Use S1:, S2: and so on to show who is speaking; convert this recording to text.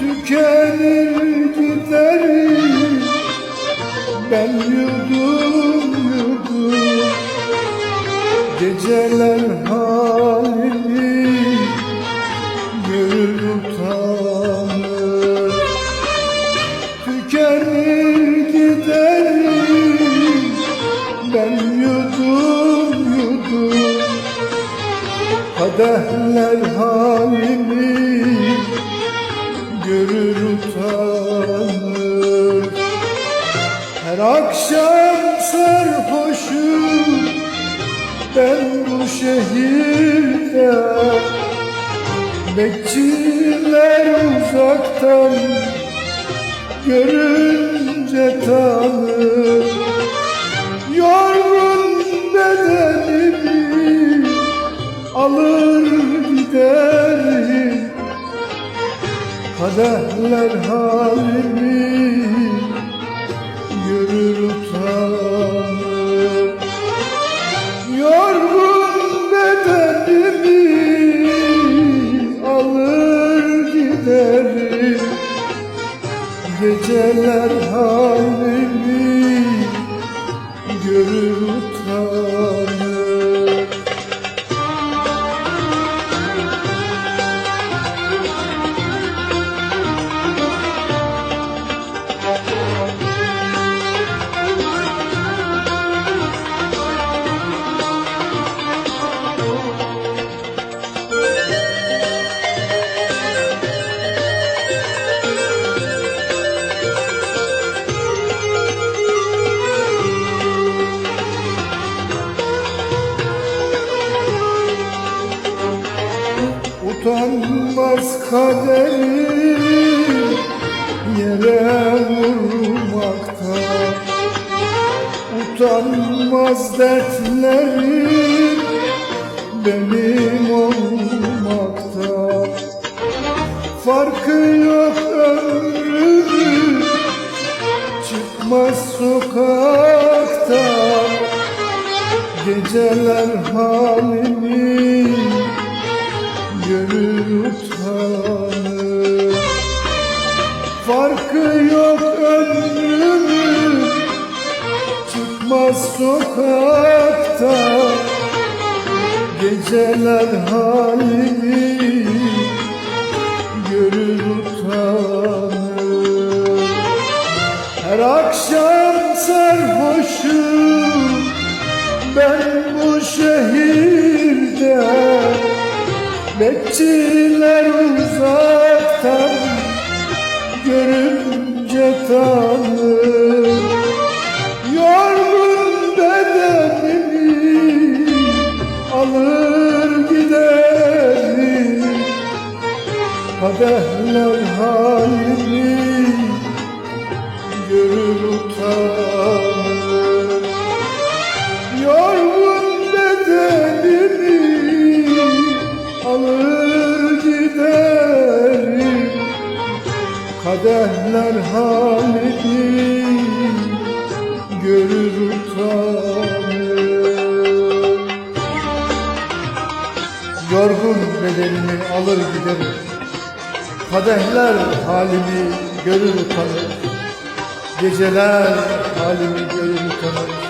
S1: Tükenir ben yudum yudum Geceler halimi Kadehler halimi görür utanır. Her akşam sarhoşum ben bu şehirde. Bekçiler uzaktan görünce tanır. Yorgun bedenimi Kadehler halimi görür utanır. Yorgun bedenimi alır giderim. Geceler halimi görür utanır Utanmaz kaderim yere vurmakta. Utanmaz dertlerim benim olmakta. Farkı yok ömrümün çıkmaz sokakta. Geceler halimi gönül çıkmaz sokakta Geceler halimi görür utanır. Her akşam sarhoşum ben bu şehirde. Bekçiler Kadehler halimi görür utanır. Yorgun bedenimi alır giderim. Kadehler halimi görür utanır. Yorgun bedenimi alır giderim Kadehler halimi görür utanır. Geceler halimi görür utanır